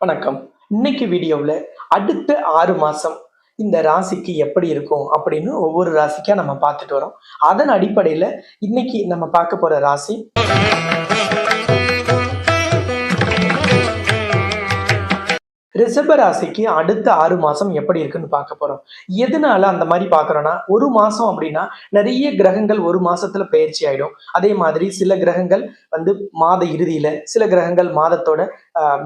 வணக்கம். இன்னைக்கு வீடியோவில் அடுத்த ஆறு மாதம் இந்த ராசிக்கு எப்படி இருக்கும் அப்படின்னு ஒவ்வொரு ராசிக்காக நம்ம பார்த்துட்டு வரோம். அதன் அடிப்படையில் இன்னைக்கு நம்ம பார்க்க போகிற ராசி. ரிஷப ராசிக்கு அடுத்த ஆறு மாதம் எப்படி இருக்குன்னு பார்க்க போகிறோம் எதனால அந்த மாதிரி பார்க்குறோன்னா ஒரு மாதம் அப்படின்னா நிறைய கிரகங்கள் ஒரு மாதத்தில் பயிற்சி ஆகிடும் அதே மாதிரி சில கிரகங்கள் வந்து மாத இறுதியில் சில கிரகங்கள் மாதத்தோட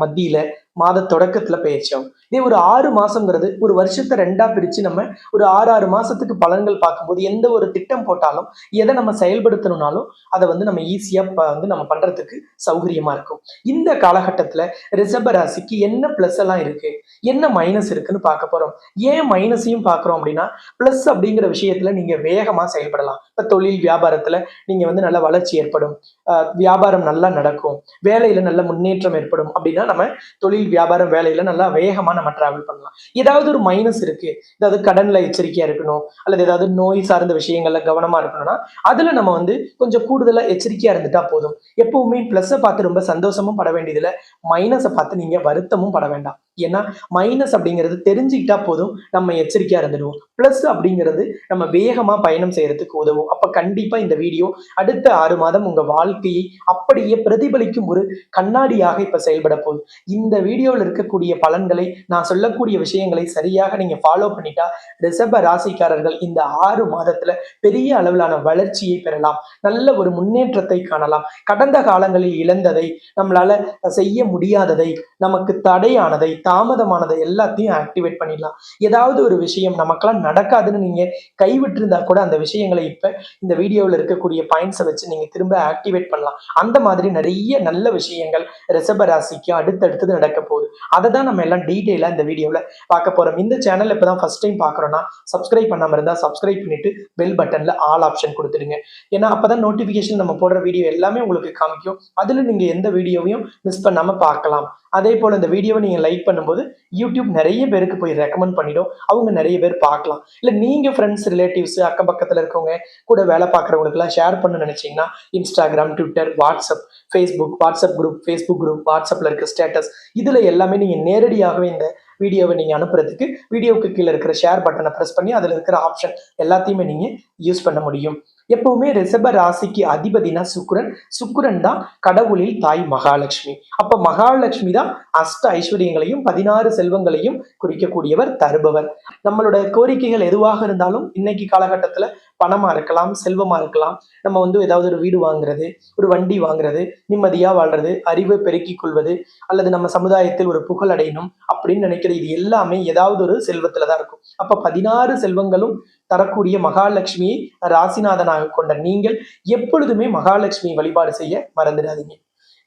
மத்தியில் மாத தொடக்கத்துல பேச்சோம். ஆகும் இதே ஒரு ஆறு மாசம்ங்கிறது ஒரு வருஷத்தை ரெண்டா பிரிச்சு நம்ம ஒரு ஆறு ஆறு மாசத்துக்கு பலன்கள் பார்க்கும்போது எந்த ஒரு திட்டம் போட்டாலும் எதை நம்ம செயல்படுத்தணும்னாலும் அதை வந்து நம்ம ஈஸியா வந்து நம்ம பண்றதுக்கு சௌகரியமா இருக்கும். இந்த காலகட்டத்துல ரிசர்வ ராசிக்கு என்ன பிளஸ் எல்லாம் இருக்கு? என்ன மைனஸ் இருக்குன்னு பார்க்க போறோம். ஏன் மைனஸையும் பாக்குறோம் அப்படின்னா ப்ளஸ் அப்படிங்கிற விஷயத்துல நீங்க வேகமா செயல்படலாம். இப்ப தொழில் வியாபாரத்துல நீங்க வந்து நல்ல வளர்ச்சி ஏற்படும். ஆஹ் வியாபாரம் நல்லா நடக்கும். வேலையில நல்ல முன்னேற்றம் ஏற்படும் அப்படின்னா நம்ம தொழில் வியாபாரம் வேலையில நல்லா வேகமா நம்ம டிராவல் பண்ணலாம். ஏதாவது ஒரு மைனஸ் இருக்கு. ஏதாவது கடன்ல எச்சரிக்கையா இருக்கணும். அல்லது ஏதாவது நோய் சார்ந்த விஷயங்கள்ல கவனமா இருக்கணும்னா அதுல நம்ம வந்து கொஞ்சம் கூடுதலா எச்சரிக்கையா இருந்துட்டா போதும். எப்பவுமே பிளஸ்ஸை பார்த்து ரொம்ப சந்தோஷமும் பட வேண்டியதுல மைனஸை பார்த்து நீங்க வருத்தமும் பட வேண்டாம். ஏன்னா மைனஸ் அப்படிங்கிறது தெரிஞ்சுக்கிட்டா போதும் நம்ம எச்சரிக்கையா இருந்துடுவோம். ப்ளஸ் அப்படிங்கிறது நம்ம வேகமா பயணம் செய்யறதுக்கு உதவும். அப்ப கண்டிப்பா இந்த வீடியோ அடுத்த ஆறு மாதம் உங்க வாழ்க்கையை அப்படியே பிரதிபலிக்கும் ஒரு கண்ணாடியாக இப்போ செயல்பட போகுது. இந்த வீடியோவில் இருக்கக்கூடிய பலன்களை நான் சொல்லக்கூடிய விஷயங்களை சரியாக நீங்க ஃபாலோ பண்ணிட்டா ரிசர்வ ராசிக்காரர்கள் இந்த ஆறு மாதத்துல பெரிய அளவிலான வளர்ச்சியை பெறலாம். நல்ல ஒரு முன்னேற்றத்தை காணலாம். கடந்த காலங்களில் இழந்ததை நம்மளால செய்ய முடியாததை நமக்கு தடையானதை தாமதமானதை எல்லாத்தையும் ஆக்டிவேட் பண்ணிடலாம். ஏதாவது ஒரு விஷயம் நமக்கெல்லாம் நடக்காதுன்னு நீங்க கைவிட்டிருந்தா கூட அந்த விஷயங்களை இப்ப இந்த வீடியோவில் இருக்கக்கூடிய பாயிண்ட்ஸை வச்சு நீங்க திரும்ப ஆக்டிவேட் பண்ணலாம். அந்த மாதிரி நிறைய நல்ல விஷயங்கள் ரிசப ராசிக்கு அடுத்தடுத்தது நடக்க போகுது. அதை தான் நம்ம எல்லாம் டீட்டெயிலாக இந்த வீடியோவில் பார்க்க போறோம். இந்த சேனல் இப்போ தான் ஃபர்ஸ்ட் டைம் பார்க்குறோன்னா சப்ஸ்கிரைப் பண்ணாமல் இருந்தால் சப்ஸ்கிரைப் பண்ணிட்டு பெல் பட்டனில் ஆல் ஆப்ஷன் கொடுத்துடுங்க. ஏன்னா அப்பதான் நோட்டிஃபிகேஷன் நம்ம போடுற வீடியோ எல்லாமே உங்களுக்கு காமிக்கும். அதில் நீங்கள் எந்த வீடியோவையும் மிஸ் பண்ணாமல் பார்க்கலாம். அதே போல் இந்த வீடியோவை நீங்கள் லைக் பண்ணும்போது யூடியூப் நிறைய பேருக்கு போய் ரெக்கமெண்ட் பண்ணிடும். அவங்க நிறைய பேர் பார்க்கலாம். இல்லை நீங்கள் ஃப்ரெண்ட்ஸ் ரிலேட்டிவ்ஸ் அக்கம் பக்கத்தில் இருக்கவங்க கூட வேலை பார்க்குறவங்களுக்குலாம் ஷேர் பண்ண நினச்சிங்கன்னா Instagram Twitter WhatsApp Facebook WhatsApp group Facebook group வாட்ஸ்அப்பில் இருக்க ஸ்டேட்டஸ் இதில் எல்லாமே நீங்கள் நேரடியாகவே இந்த வீடியோவை நீங்கள் அனுப்புறதுக்கு வீடியோவுக்கு கீழே இருக்கிற ஷேர் பட்டனை ப்ரெஸ் பண்ணி அதில் இருக்கிற ஆப்ஷன் எல்லாத்தையுமே நீங்கள் யூஸ் பண்ண முடியும். எப்பவுமே ரிஷப ராசிக்கு அதிபதினா சுக்கிரன். சுக்கிரன் தான் கடவுளில் தாய் மகாலட்சுமி. அப்ப மகாலட்சுமி தான் அஷ்ட ஐஸ்வர்யங்களையும் பதினாறு செல்வங்களையும் குறிக்கக்கூடியவர் தருபவர். நம்மளோட கோரிக்கைகள் எதுவாக இருந்தாலும் இன்னைக்கு காலகட்டத்துல பணமா இருக்கலாம் செல்வமா இருக்கலாம். நம்ம வந்து ஏதாவது ஒரு வீடு வாங்குறது ஒரு வண்டி வாங்குறது நிம்மதியா வாழ்றது அறிவை பெருக்கிக் கொள்வது அல்லது நம்ம சமுதாயத்தில் ஒரு புகழ் அடையணும் அப்படின்னு நினைக்கிற இது எல்லாமே ஏதாவது ஒரு செல்வத்துல தான் இருக்கும். அப்ப பதினாறு செல்வங்களும் தரக்கூடிய மகாலட்சுமியை ராசிநாதனாக கொண்ட நீங்கள் எப்பொழுதுமே மகாலட்சுமி வழிபாடு செய்ய மறந்துடாதீங்க.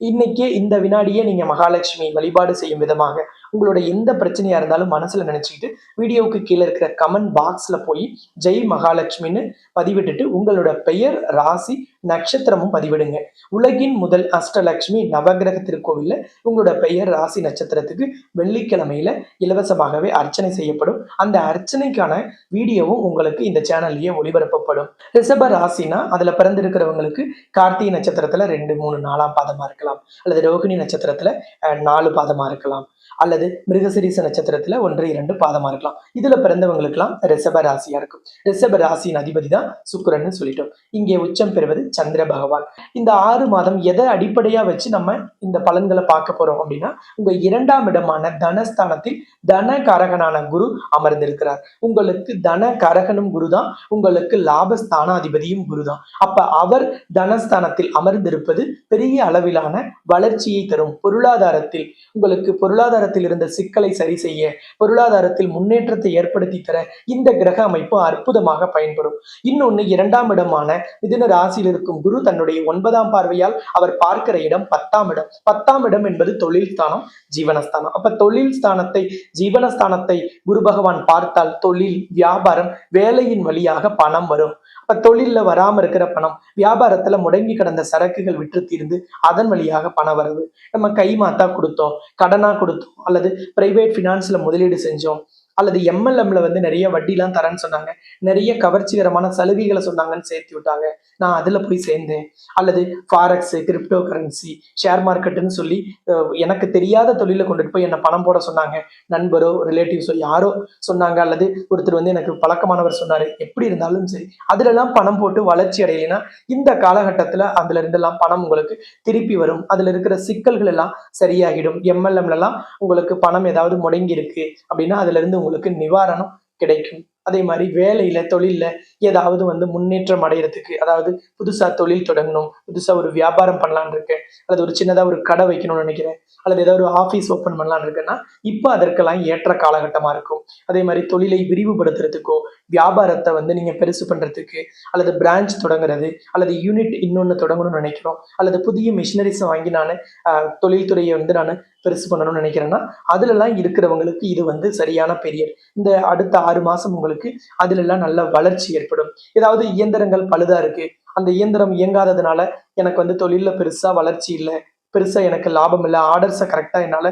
இன்னைக்கு இந்த வினாடியே நீங்க மகாலட்சுமி வழிபாடு செய்யும் விதமாக உங்களோட எந்த பிரச்சனையா இருந்தாலும் மனசுல நினைச்சுக்கிட்டு வீடியோவுக்கு கீழே இருக்கிற கமெண்ட் பாக்ஸ்ல போய் ஜெய் மகாலட்சுமின்னு பதிவிட்டுட்டு உங்களோட பெயர் ராசி நட்சத்திரமும் பதிவிடுங்க. உலகின் முதல் அஷ்டலட்சுமி நவகிரக திருக்கோவில்ல உங்களோட பெயர் ராசி நட்சத்திரத்துக்கு வெள்ளிக்கிழமையில இலவசமாகவே அர்ச்சனை செய்யப்படும். அந்த அர்ச்சனைக்கான வீடியோவும் உங்களுக்கு இந்த சேனல்லையே ஒளிபரப்பப்படும். ரிஷப ராசினா அதுல பிறந்திருக்கிறவங்களுக்கு கார்த்திகை நட்சத்திரத்துல ரெண்டு மூணு நாலாம் பாதமா இருக்கலாம். அல்லது ரோகிணி நட்சத்திரத்துல நாலு பாதமா இருக்கலாம். அல்லது மிருகசிரீச நட்சத்திரத்துல ஒன்று இரண்டு பாதமா இருக்கலாம். இதுல பிறந்தவங்களுக்கெல்லாம் ரிஷப ராசியா இருக்கும். ரிஷப ராசியின் அதிபதி தான் சுக்கரன் சொல்லிட்டோம். இங்கே உச்சம் பெறுவது சந்திர பகவான். இந்த ஆறு மாதம் எதை அடிப்படையா வச்சு நம்ம இந்த பலன்களை பார்க்க போறோம் அப்படின்னா உங்க இரண்டாம் இடமான தனஸ்தானத்தில் தன கரகனான குரு அமர்ந்திருக்கிறார். உங்களுக்கு தன கரகனும் குரு தான் உங்களுக்கு லாபஸ்தானாதிபதியும் குரு தான். அப்ப அவர் தனஸ்தானத்தில் அமர்ந்திருப்பது பெரிய அளவிலான வளர்ச்சியை தரும். பொருளாதாரத்தில் உங்களுக்கு பொருளாதார பொருளாதாரத்தில் இருந்த சிக்கலை சரி செய்ய பொருளாதாரத்தில் முன்னேற்றத்தை ஏற்படுத்தி தர இந்த கிரக அமைப்பு அற்புதமாக பயன்படும். இன்னொன்று இரண்டாம் இடமான மிதுன ராசியில் இருக்கும் குரு தன்னுடைய ஒன்பதாம் பார்வையால் அவர் பார்க்கிற இடம் பத்தாம் இடம். பத்தாம் இடம் என்பது தொழில் ஸ்தானம் ஜீவனஸ்தானம். அப்ப தொழில் ஸ்தானத்தை ஜீவனஸ்தானத்தை குரு பகவான் பார்த்தால் தொழில் வியாபாரம் வேலையின் வழியாக பணம் வரும். அப்ப தொழில்ல வராம இருக்கிற பணம் வியாபாரத்துல முடங்கி கிடந்த சரக்குகள் விற்று தீர்ந்து அதன் வழியாக பணம் வரவு நம்ம கை மாத்தா கொடுத்தோம் கடனா கொடுத்தோம் அல்லது பிரைவேட் ஃபினான்ஸ்ல முதலீடு செஞ்சோம். அல்லது எம்எல்எம்ல வந்து நிறைய வட்டிலாம் தரேன்னு சொன்னாங்க. நிறைய கவர்ச்சிகரமான சலுகைகளை சொன்னாங்கன்னு சேர்த்து விட்டாங்க. நான் அதுல போய் சேர்ந்தேன். அல்லது ஃபாரக்ஸ் கிரிப்டோ கரன்சி ஷேர் மார்க்கெட்டுன்னு சொல்லி எனக்கு தெரியாத தொழில கொண்டுட்டு போய் என்ன பணம் போட சொன்னாங்க. நண்பரோ ரிலேட்டிவ்ஸோ யாரோ சொன்னாங்க. அல்லது ஒருத்தர் வந்து எனக்கு பழக்கமானவர் சொன்னாரு. எப்படி இருந்தாலும் சரி அதுலலாம் பணம் போட்டு வளர்ச்சி அடையலைன்னா இந்த காலகட்டத்துல அதுல இருந்தெல்லாம் பணம் உங்களுக்கு திருப்பி வரும். அதுல இருக்கிற சிக்கல்கள் எல்லாம் சரியாகிடும். எம்எல்எம்ல எல்லாம் உங்களுக்கு பணம் ஏதாவது முடங்கி இருக்கு அப்படின்னா அதுல இருந்து உங்களுக்கு நிவாரணம் கிடைக்கும். அதே மாதிரி வேலையில தொழில்ல ஏதாவது வந்து முன்னேற்றம் அடையிறதுக்கு அதாவது புதுசா தொழில் தொடங்கணும் புதுசா ஒரு வியாபாரம் பண்ணலாம்னு இருக்கேன் அல்லது ஒரு சின்னதா ஒரு கடை வைக்கணும்னு நினைக்கிறேன் அல்லது ஏதாவது ஒரு ஆஃபீஸ் ஓப்பன் பண்ணலாம்னு இருக்கேன்னா இப்போ அதற்கெல்லாம் ஏற்ற காலகட்டமா இருக்கும். அதே மாதிரி தொழிலை விரிவுபடுத்துறதுக்கோ வியாபாரத்தை வந்து நீங்க பெருசு பண்றதுக்கு அல்லது பிரான்ச் தொடங்குறது அல்லது யூனிட் இன்னொன்னு தொடங்கணும்னு நினைக்கிறோம் அல்லது புதிய மிஷினரிஸை வாங்கி நான் தொழில்துறையை வந்து நான் பெருசு பண்ணணும்னு நினைக்கிறேன்னா அதுலலாம் இருக்கிறவங்களுக்கு இது வந்து சரியான பீரியட் இந்த அடுத்த ஆறு மாதம் உங்களுக்கு அதுல நல்ல வளர்ச்சி ஏற்படும். ஏதாவது இயந்திரங்கள் பழுதா இருக்கு. அந்த இயந்திரம் இயங்காததுனால எனக்கு வந்து தொழிலில் பெருசாக வளர்ச்சி இல்லை. பெருசாக எனக்கு லாபம் இல்லை. ஆர்டர்ஸை கரெக்டாக என்னால்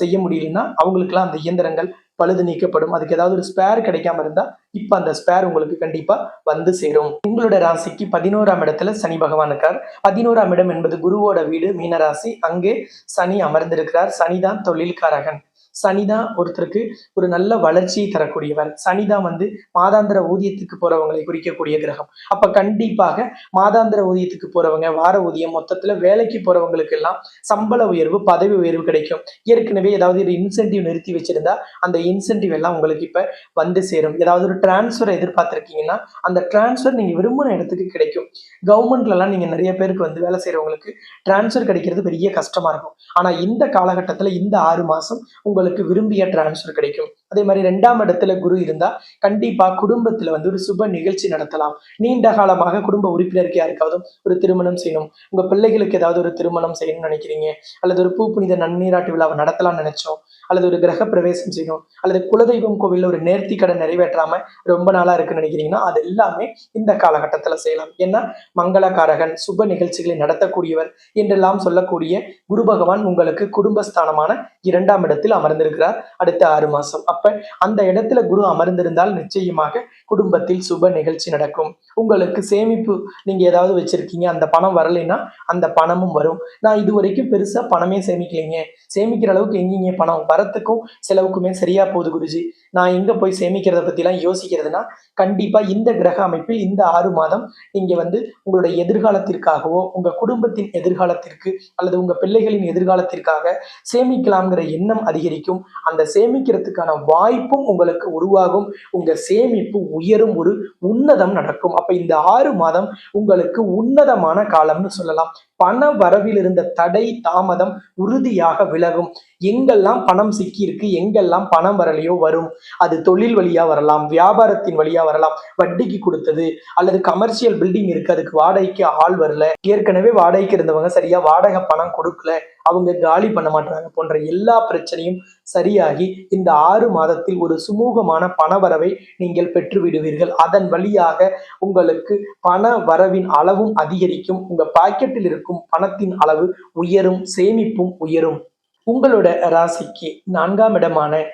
செய்ய முடியலன்னா அவங்களுக்குலாம் அந்த இயந்திரங்கள் பழுது நீக்கப்படும். அதுக்கு ஏதாவது ஒரு ஸ்பேர் கிடைக்காம இருந்தா இப்ப அந்த ஸ்பேர் உங்களுக்கு கண்டிப்பா வந்து சேரும். உங்களோட ராசிக்கு பதினோராம் இடத்துல சனி பகவான் இருக்கார். பதினோராம் இடம் என்பது குருவோட வீடு மீனராசி. அங்கே சனி அமர்ந்திருக்கிறார். சனிதான் தொழில்காரகன். சனிதான் ஒருத்தருக்கு ஒரு நல்ல வளர்ச்சியை தரக்கூடியவர் சனிதான் வந்து மாதாந்திர ஊதியத்துக்கு போறவங்களை குறிக்கக்கூடிய கிரகம். அப்ப கண்டிப்பாக மாதாந்திர ஊதியத்துக்கு போறவங்க வார ஊதியம் மொத்தத்துல வேலைக்கு போறவங்களுக்கு எல்லாம் சம்பள உயர்வு பதவி உயர்வு கிடைக்கும். ஏற்கனவே ஏதாவது ஒரு இன்சென்டிவ் நிறுத்தி வச்சிருந்தா அந்த இன்சென்டிவ் எல்லாம் உங்களுக்கு இப்ப வந்து சேரும். ஏதாவது ஒரு டிரான்ஸ்ஃபர் எதிர்பார்த்திருக்கீங்கன்னா அந்த டிரான்ஸ்ஃபர் நீங்க விரும்பின இடத்துக்கு கிடைக்கும். கவர்மெண்ட்ல எல்லாம் நீங்க நிறைய பேருக்கு வந்து வேலை செய்யறவங்களுக்கு டிரான்ஸ்ஃபர் கிடைக்கிறது பெரிய கஷ்டமா இருக்கும். ஆனா இந்த காலகட்டத்துல இந்த ஆறு மாசம் உங்களுக்கு விரும்பிய டிரான்ஸ்ஃபர் கிடைக்கும். அதே மாதிரி ரெண்டாம் இடத்துல குரு இருந்தா கண்டிப்பா குடும்பத்துல வந்து ஒரு சுப நிகழ்ச்சி நடத்தலாம். நீண்ட காலமாக குடும்ப உறுப்பினருக்கு யாருக்காவது ஒரு திருமணம் செய்யணும். உங்க பிள்ளைகளுக்கு ஏதாவது ஒரு திருமணம் செய்யணும்னு நினைக்கிறீங்க. அல்லது ஒரு பூ புனித நன்னீராட்டு விழாவை நடத்தலாம்னு நினைச்சோம். அல்லது ஒரு கிரக பிரவேசம் செய்யணும். அல்லது குலதெய்வம் கோவில்ல ஒரு நேர்த்தி கடன் நிறைவேற்றாம ரொம்ப நாளா இருக்குன்னு நினைக்கிறீங்கன்னா அது எல்லாமே இந்த காலகட்டத்துல செய்யலாம். ஏன்னா மங்களகாரகன் சுப நிகழ்ச்சிகளை நடத்தக்கூடியவர் என்றெல்லாம் சொல்லக்கூடிய குரு பகவான் உங்களுக்கு குடும்பஸ்தானமான இரண்டாம் இடத்தில் அமர்ந்திருக்கிறார் அடுத்த ஆறு மாசம். அப்ப அந்த இடத்துல குரு அமர்ந்திருந்தால் நிச்சயமாக குடும்பத்தில் சுப நிகழ்ச்சி நடக்கும். உங்களுக்கு சேமிப்பு நீங்க ஏதாவது வச்சிருக்கீங்க அந்த பணம் வரலைன்னா அந்த பணமும் வரும். நான் இது வரைக்கும் பெருசா பணமே சேமிக்கலைங்க. சேமிக்கிற அளவுக்கு எங்கேங்க பணம்? வரத்துக்கும் செலவுக்குமே சரியா போகுது குருஜி. நான் எங்க போய் சேமிக்கிறத பத்திலாம் யோசிக்கிறதுனா கண்டிப்பா இந்த கிரக அமைப்பில் இந்த ஆறு மாதம் நீங்க வந்து உங்களுடைய எதிர்காலத்திற்காகவோ உங்க குடும்பத்தின் எதிர்காலத்திற்கு அல்லது உங்க பிள்ளைகளின் எதிர்காலத்திற்காக சேமிக்கலாம்ங்கிற எண்ணம் அதிகரிக்கும். அந்த சேமிக்கிறதுக்கான வாய்ப்பும் உங்களுக்கு உருவாகும். உங்க சேமிப்பு உயரும். ஒரு உன்னதம் நடக்கும். அப்ப இந்த ஆறு மாதம் உங்களுக்கு உன்னதமான காலம்னு சொல்லலாம். பண வரவில் இருந்த தடை தாமதம் உறுதியாக விலகும். எங்கெல்லாம் பணம் சிக்கி இருக்கு எங்கெல்லாம் பணம் வரலையோ வரும். அது தொழில் வழியா வரலாம் வியாபாரத்தின் வழியா வரலாம். வட்டிக்கு கொடுத்தது அல்லது கமர்ஷியல் பில்டிங் இருக்கு அதுக்கு வாடகைக்கு ஆள் வரல. ஏற்கனவே வாடகைக்கு இருந்தவங்க சரியா வாடகை பணம் கொடுக்கல. அவங்க காலி பண்ண மாட்டாங்க போன்ற எல்லா பிரச்சனையும் சரியாகி இந்த ஆறு மாதத்தில் ஒரு சுமூகமான பணவரவை நீங்கள் பெற்றுவிடுவீர்கள். அதன் வழியாக உங்களுக்கு பண வரவின் அளவும் அதிகரிக்கும். உங்க பாக்கெட்டில் இருக்கும் பணத்தின் அளவு உயரும் சேமிப்பும் உயரும். உங்களோட ராசிக்கு நான்காம் இடமான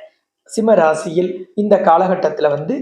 சிம்ம ராசியில் இந்த காலகட்டத்தில் வந்து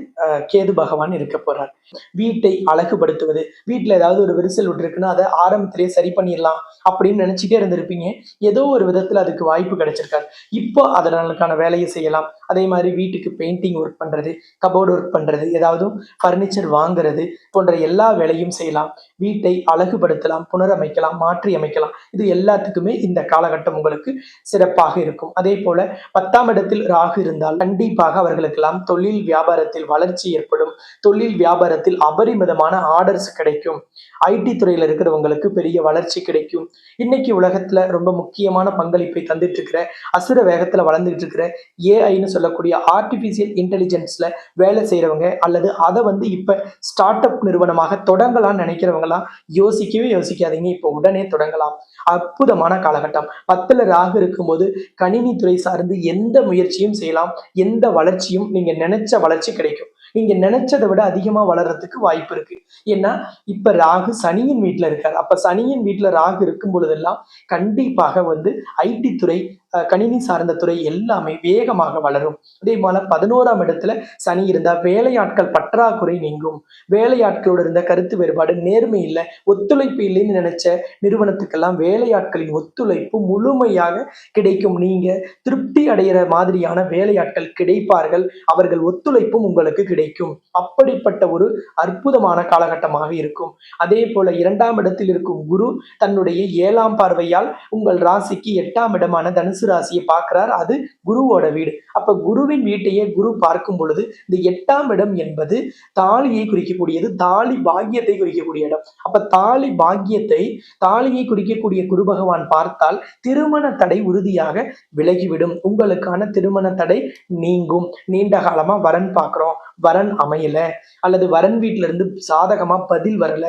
கேது பகவான் இருக்க போறார். வீட்டை அழகுபடுத்துவது வீட்டில் ஏதாவது ஒரு விரிசல் விட்டுருக்குன்னா அதை ஆரம்பத்திலேயே சரி பண்ணிடலாம் அப்படின்னு நினைச்சிட்டே இருந்திருப்பீங்க. ஏதோ ஒரு விதத்தில் அதுக்கு வாய்ப்பு கிடைச்சிருக்காரு. இப்போ அதனாலுக்கான வேலையை செய்யலாம். அதே மாதிரி வீட்டுக்கு பெயிண்டிங் ஒர்க் பண்ணுறது கபோர்டு ஒர்க் பண்ணுறது ஏதாவது ஃபர்னிச்சர் வாங்குறது போன்ற எல்லா வேலையும் செய்யலாம். வீட்டை அழகுபடுத்தலாம் புனரமைக்கலாம் மாற்றி அமைக்கலாம் இது எல்லாத்துக்குமே இந்த காலகட்டம் உங்களுக்கு சிறப்பாக இருக்கும். அதே போல பத்தாம் இடத்தில் ராகு இருந்தால் கண்டிப்பாக அவர்களுக்கெல்லாம் தொழில் வியாபாரத்தில் வளர்ச்சி ஏற்படும். தொழில் வியாபாரத்தில் அபரிமிதமான ஆர்டர்ஸ் கிடைக்கும். ஐடி துறையில இருக்கிறவங்களுக்கு பெரிய வளர்ச்சி கிடைக்கும். இன்னைக்கு உலகத்துல ரொம்ப முக்கியமான பங்களிப்பை தந்துட்டு இருக்கிற அசுர வேகத்துல வளர்ந்துட்டு இருக்கிற ஏஐன்னு சொல்லக்கூடிய ஆர்டிபிஷியல் இன்டெலிஜென்ஸ்ல வேலை செய்யறவங்க அல்லது அதை வந்து இப்ப ஸ்டார்ட் அப் நிறுவனமாக தொடங்கலாம்னு நினைக்கிறவங்களாம் யோசிக்கவே யோசிக்காதீங்க. இப்போ உடனே தொடங்கலாம். அற்புதமான காலகட்டம். பத்துல ராகு இருக்கும்போது கணினி துறை சார்ந்து எந்த முயற்சியும் செய்யலாம். எந்த வளர்ச்சியும் நீங்க நினைச்ச வளர்ச்சி கிடைக்கும். நீங்க நினைச்சதை விட அதிகமா வளர்றதுக்கு வாய்ப்பு இருக்கு. ஏன்னா இப்ப ராகு சனியின் வீட்டுல இருக்கார். அப்ப சனியின் வீட்டுல ராகு இருக்கும் பொழுதெல்லாம் கண்டிப்பாக வந்து ஐடி துறை கணினி சார்ந்த துறை எல்லாமே வேகமாக வளரும். அதே போல பதினோராம் இடத்துல சனி இருந்தா வேலையாட்கள் பற்றாக்குறை நீங்கும். வேலையாட்களோடு இருந்த கருத்து வேறுபாடு நேர்மை இல்லை. ஒத்துழைப்பு இல்லைன்னு நினைச்ச நிறுவனத்துக்கெல்லாம் வேலையாட்களின் ஒத்துழைப்பு முழுமையாக கிடைக்கும். நீங்க திருப்தி அடைகிற மாதிரியான வேலையாட்கள் கிடைப்பார்கள். அவர்கள் ஒத்துழைப்பும் உங்களுக்கு கிடைக்கும். அப்படிப்பட்ட ஒரு அற்புதமான காலகட்டமாக இருக்கும். அதே போல இரண்டாம் இடத்தில் இருக்கும் குரு தன்னுடைய ஏழாம் பார்வையால் உங்கள் ராசிக்கு எட்டாம் இடமான தனுசு ராசியை பார்க்கிறார். அது குருவோட வீடு. அப்ப குருவின் வீட்டையே குரு பார்க்கும் பொழுது இந்த எட்டாம் இடம் என்பது தாலியை குறிக்கக்கூடியது தாலி பாக்கியத்தை குறிக்கக்கூடிய இடம். அப்ப தாலி பாக்கியத்தை தாலியை குறிக்கக்கூடிய குரு பகவான் பார்த்தால் திருமண தடை உறுதியாக விலகிவிடும். உங்களுக்கான திருமண தடை நீங்கும். நீண்ட காலமா வரன் பார்க்குறோம். வரன் அமையல. அல்லது வரன் வீட்டிலிருந்து இருந்து சாதகமா பதில் வரல.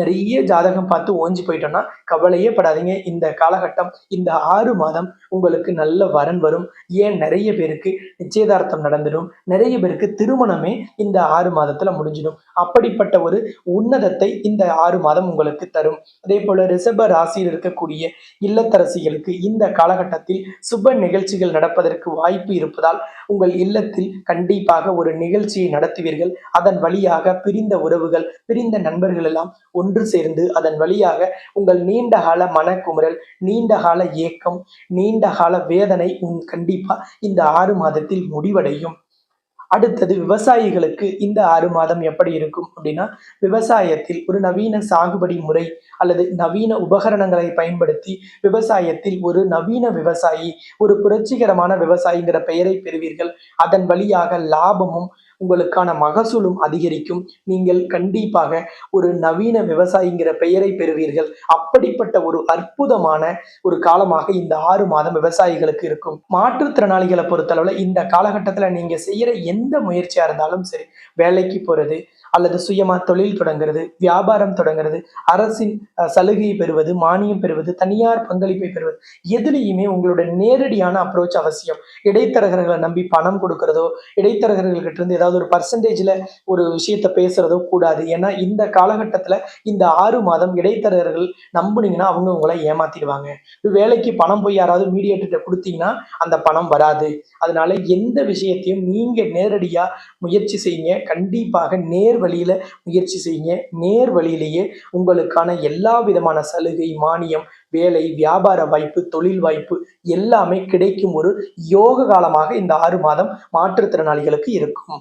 நிறைய ஜாதகம் பார்த்து ஓஞ்சி போயிட்டோம்னா கவலையே படாதீங்க. இந்த காலகட்டம் இந்த ஆறு மாதம் உங்களுக்கு நல்ல வரன் வரும். ஏன்? நிறைய பேருக்கு நிச்சயதார்த்தம் நடந்துடும். நிறைய பேருக்கு திருமணமே இந்த ஆறு மாதத்துல முடிஞ்சிடும். அப்படிப்பட்ட ஒரு உன்னதத்தை இந்த ஆறு மாதம் உங்களுக்கு தரும். அதே போல ரிஷப ராசியில் இருக்கக்கூடிய இல்லத்தரசிகளுக்கு இந்த காலகட்டத்தில் சுப நிகழ்ச்சிகள் நடப்பதற்கு வாய்ப்பு இருப்பதால் உங்கள் இல்லத்தில் கண்டிப்பாக ஒரு நிகழ்ச்சியை நடத்துவீர்கள். அதன் வழியாக பிரிந்த உறவுகள் பிரிந்த நண்பர்கள் எல்லாம் ஒன்று சேர்ந்து அதன் வழியாக உங்கள் நீண்ட கால மனக்குமுறல் நீண்ட கால ஏக்கம் நீண்ட கால வேதனை உன் கண்டிப்பா இந்த ஆறு மாதத்தில் முடிவடையும். அடுத்தது விவசாயிகளுக்கு இந்த ஆறு மாதம் எப்படி இருக்கும் அப்படின்னா விவசாயத்தில் ஒரு நவீன சாகுபடி முறை அல்லது நவீன உபகரணங்களை பயன்படுத்தி விவசாயத்தில் ஒரு நவீன விவசாயி ஒரு புரட்சிகரமான விவசாயிங்கிற பெயரை பெறுவீர்கள். அதன் வழியாக லாபமும் உங்களுக்கான மகசூலும் அதிகரிக்கும். நீங்கள் கண்டிப்பாக ஒரு நவீன விவசாயிங்கிற பெயரை பெறுவீர்கள். அப்படிப்பட்ட ஒரு அற்புதமான ஒரு காலமாக இந்த ஆறு மாதம் விவசாயிகளுக்கு இருக்கும். மாற்றுத்திறனாளிகளை பொறுத்தளவில் இந்த காலகட்டத்தில் நீங்கள் செய்கிற எந்த முயற்சியாக இருந்தாலும் சரி வேலைக்கு போகிறது அல்லது சுயமா தொழில் தொடங்குறது வியாபாரம் தொடங்குறது அரசின் சலுகையை பெறுவது மானியம் பெறுவது தனியார் பங்களிப்பை பெறுவது எதுலேயுமே உங்களோட நேரடியான அப்ரோச் அவசியம். இடைத்தரகர்களை நம்பி பணம் கொடுக்கறதோ இடைத்தரகர்கள்கிட்ட இருந்து ஏதாவது ஒரு பர்சன்டேஜ்ல ஒரு விஷயத்த பேசுறதோ கூடாது. ஏன்னா இந்த காலகட்டத்துல இந்த ஆறு மாதம் இடைத்தரகர்கள் நம்புனீங்கன்னா அவங்க உங்களை ஏமாத்திடுவாங்க. வேலைக்கு பணம் போய் யாராவது மீடியேட்டர்கிட்ட கொடுத்தீங்கன்னா அந்த பணம் வராது. அதனால எந்த விஷயத்தையும் நீங்க நேரடியா முயற்சி செய்யுங்க. கண்டிப்பாக நேர் வழியில முயற்சி செய்யுங்க. நேர் வழியிலேயே உங்களுக்கான எல்லா விதமான சலுகை மானியம் வேலை வியாபார வாய்ப்பு தொழில் வாய்ப்பு எல்லாமே கிடைக்கும் ஒரு யோக காலமாக இந்த ஆறு மாதம் மாற்றுத்திறனாளிகளுக்கு இருக்கும்.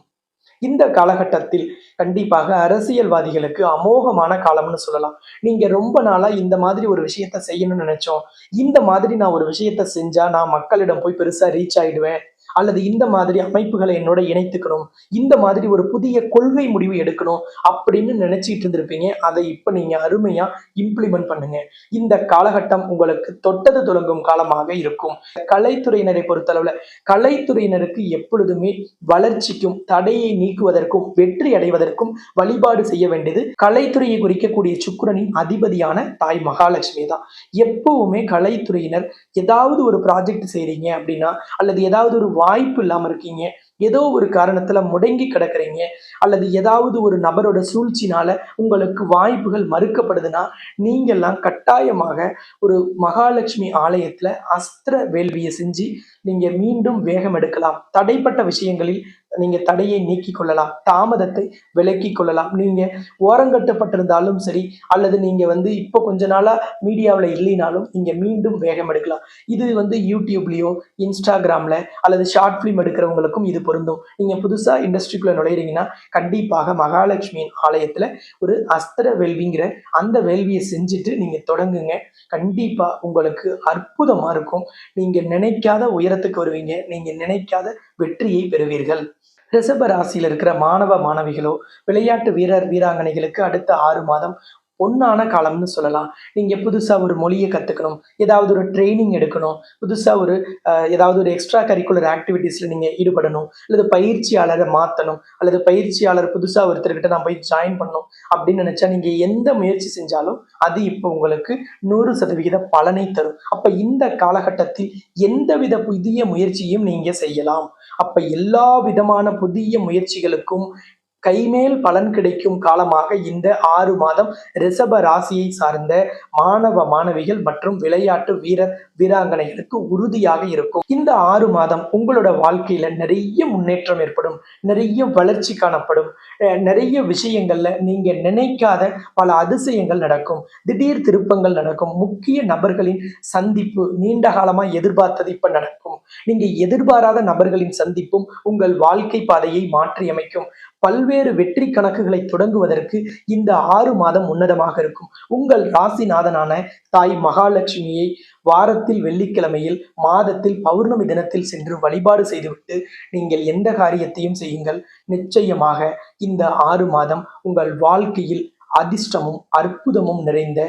இந்த காலகட்டத்தில் கண்டிப்பாக அரசியல்வாதிகளுக்கு அமோகமான காலம்னு சொல்லலாம். நீங்க ரொம்ப நாளா இந்த மாதிரி ஒரு விஷயத்த செய்யணும்னு நினைச்சோம். இந்த மாதிரி நான் ஒரு விஷயத்த செஞ்சா நான் மக்களிடம் போய் பெருசா ரீச் ஆயிடுவேன். அல்லது இந்த மாதிரி அமைப்புகளை என்னோட இணைத்துக்கணும் இந்த மாதிரி ஒரு புதிய கொள்கை முடிவு எடுக்கணும் அப்படின்னு நினைச்சிட்டு இருந்திருப்பீங்க. அதை இப்ப நீங்க அருமையா இம்ப்ளிமெண்ட் பண்ணுங்க. இந்த காலகட்டம் உங்களுக்கு தொட்டது தொடங்கும் காலமாக இருக்கும். கலைத்துறையினரை பொறுத்தளவுல கலைத்துறையினருக்கு எப்பொழுதுமே வளர்ச்சிக்கும் தடையை நீக்குவதற்கும் வெற்றி அடைவதற்கும் வழிபாடு செய்ய வேண்டியது கலைத்துறையை குறிக்கக்கூடிய சுக்கரனின் அதிபதியான தாய் மகாலட்சுமி தான். எப்பவுமே கலைத்துறையினர் ஏதாவது ஒரு ப்ராஜெக்ட் செய்றீங்க அப்படின்னா அல்லது ஏதாவது ஒரு வாய்ப்பு இல்லாமல் இருக்கீங்க. ஏதோ ஒரு காரணத்துல முடங்கி கிடக்குறீங்க. அல்லது ஏதாவது ஒரு நபரோட சூழ்ச்சினால உங்களுக்கு வாய்ப்புகள் மறுக்கப்படுதுன்னா நீங்கெல்லாம் கட்டாயமாக ஒரு மகாலட்சுமி ஆலயத்துல அஸ்திர வேள்வியை செஞ்சு நீங்க மீண்டும் வேகம் எடுக்கலாம். தடைப்பட்ட விஷயங்களில் நீங்க தடையை நீக்கி கொள்ளலாம். தாமதத்தை விலக்கி கொள்ளலாம். நீங்க ஓரங்கட்டப்பட்டிருந்தாலும் சரி அல்லது நீங்க வந்து இப்போ கொஞ்ச நாளா மீடியாவில் இல்லைனாலும் நீங்க மீண்டும் வேகம் எடுக்கலாம். இது வந்து யூடியூப்லயோ இன்ஸ்டாகிராம்ல அல்லது ஷார்ட் ஃபிலிம் எடுக்கிறவங்களுக்கும் இது பொருந்தும். நீங்க புதுசா இண்டஸ்ட்ரிக்குள்ள நுழையிறீங்கன்னா கண்டிப்பாக மகாலட்சுமியின் ஆலயத்துல ஒரு அஸ்திர வேள்விங்கிற அந்த வேள்வியை செஞ்சுட்டு நீங்க தொடங்குங்க. கண்டிப்பா உங்களுக்கு அற்புதமா இருக்கும். நீங்க நினைக்காத உயர இடத்துக்கு வருவீங்க? நீங்க நினைக்காத வெற்றியை பெறுவீர்கள். ரிஷப ராசியில் இருக்கிற மாணவ மாணவிகளோ விளையாட்டு வீரர் வீராங்கனைகளுக்கு அடுத்த ஆறு மாதம் பொன்னான காலம்னு சொல்லலாம். நீங்க புதுசாக ஒரு மொழியை கத்துக்கணும். ஏதாவது ஒரு ட்ரைனிங் எடுக்கணும். புதுசா ஒரு அஹ், ஏதாவது ஒரு எக்ஸ்ட்ரா கரிக்குலர் ஆக்டிவிட்டீஸில் நீங்க ஈடுபடணும். அல்லது பயிற்சியாளரை மாத்தணும். அல்லது பயிற்சியாளர் புதுசாக ஒருத்தர்கிட்ட நான் போய் ஜாயின் பண்ணணும் அப்படின்னு நினைச்சா நீங்க எந்த முயற்சி செஞ்சாலும் அது இப்போ உங்களுக்கு நூறு சதவிகித பலனை தரும். அப்போ இந்த காலகட்டத்தில் எந்தவித புதிய முயற்சியும் நீங்கள் செய்யலாம். அப்ப எல்லா விதமான புதிய முயற்சிகளுக்கும் கைமேல் பலன் கிடைக்கும் காலமாக இந்த ஆறு மாதம் ரிஷப ராசியை சார்ந்த மாணவ மாணவிகள் மற்றும் விளையாட்டு வீரர் வீராங்கனைகளுக்கு உறுதியாக இருக்கும். இந்த ஆறு மாதம் உங்களோட வாழ்க்கையில நிறைய முன்னேற்றம் ஏற்படும் நிறைய வளர்ச்சி காணப்படும். நிறைய விஷயங்கள்ல நீங்க நினைக்காத பல அதிசயங்கள் நடக்கும். திடீர் திருப்பங்கள் நடக்கும். முக்கிய நபர்களின் சந்திப்பு நீண்ட காலமா எதிர்பார்த்தது இப்ப நடக்கும் நீங்க எதிர்பாராத நபர்களின் சந்திப்பும் உங்கள் வாழ்க்கை பாதையை மாற்றியமைக்கும். பல்வேறு வெற்றி கணக்குகளை தொடங்குவதற்கு இந்த ஆறு மாதம் உன்னதமாக இருக்கும். உங்கள் ராசிநாதனான தாய் மகாலட்சுமியை வாரத்தில் வெள்ளிக்கிழமையில் மாதத்தில் பௌர்ணமி தினத்தில் சென்று வழிபாடு செய்துவிட்டு நீங்கள் எந்த காரியத்தையும் செய்யுங்கள். நிச்சயமாக இந்த ஆறு மாதம் உங்கள் வாழ்க்கையில் அதிர்ஷ்டமும் அற்புதமும் நிறைந்த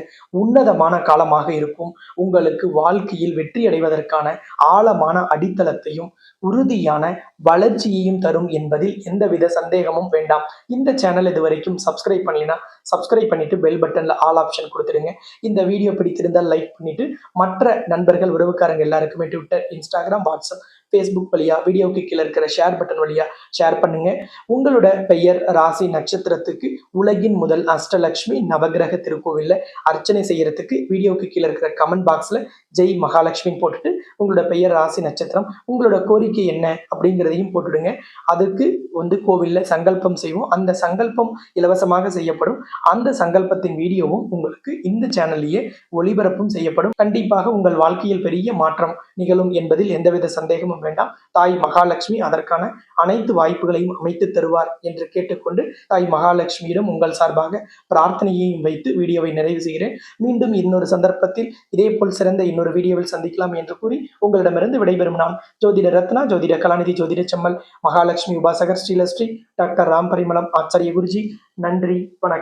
உன்னதமான காலமாக இருக்கும். உங்களுக்கு வாழ்க்கையில் வெற்றி அடைவதற்கான ஆழமான அடித்தளத்தையும் உறுதியான வளர்ச்சியையும் தரும் என்பதில் எந்தவித சந்தேகமும் வேண்டாம். இந்த சேனல் இது வரைக்கும் சப்ஸ்கிரைப் பண்ணலைன்னா சப்ஸ்கிரைப் பண்ணிட்டு பெல் பட்டன்ல ஆல் ஆப்ஷன் கொடுத்துருங்க இந்த வீடியோ பிடித்திருந்தால் லைக் பண்ணிட்டு மற்ற நண்பர்கள் உறவுக்காரங்க எல்லாருக்குமே ட்விட்டர் இன்ஸ்டாகிராம் வாட்ஸ்அப் ஃபேஸ்புக் வழியா வீடியோக்கு கீழே இருக்கிற ஷேர் பட்டன் வழியா ஷேர் பண்ணுங்க. உங்களோட பெயர் ராசி நட்சத்திரத்துக்கு உலகின் முதல் அஷ்டலக்ஷ்மி நவகிரக திருக்கோவில்ல அர்ச்சனை செய்யறதுக்கு வீடியோக்கு கீழே இருக்கிற கமெண்ட் பாக்ஸ்ல ஜெய் மகாலட்சுமின்னு போட்டுட்டு உங்களோட பெயர் ராசி நட்சத்திரம் உங்களோட கோரிக்கை என்ன அப்படிங்கிறதையும் போட்டுடுங்க. அதுக்கு வந்து கோவிலில் சங்கல்பம் செய்வோம். அந்த சங்கல்பம் இலவசமாக செய்யப்படும். அந்த சங்கல்பத்தின் வீடியோவும் உங்களுக்கு இந்த சேனல்லையே ஒளிபரப்பும் செய்யப்படும். கண்டிப்பாக உங்கள் வாழ்க்கையில் பெரிய மாற்றம் நிகழும் என்பதில் எந்தவித சந்தேகமும் வேண்டாம். தாய் மகாலட்சுமி அதற்கான அனைத்து வாய்ப்புகளையும் அமைத்து தருவார் என்று கேட்டுக்கொண்டு தாய் மகாலட்சுமியிடம் உங்கள் சார்பாக பிரார்த்தனையையும் வைத்து வீடியோவை நிறைவு செய்கிறேன். மீண்டும் இன்னொரு சந்தர்ப்பத்தில் இதேபோல் சிறந்த இன்னொரு வீடியோவில் சந்திக்கலாம் என்று கூறி உங்களிடமிருந்து விடைபெறும் நாம் ஜோதிட ரத்னா ஜோதிட கலாநிதி ஜோதிட செம்மல் மகாலட்சுமி உபாசகர் ஸ்ரீலஸ்ரீ டாக்டர் ராம் பரிமளம் ஆச்சாரிய குருஜி நன்றி வணக்கம்.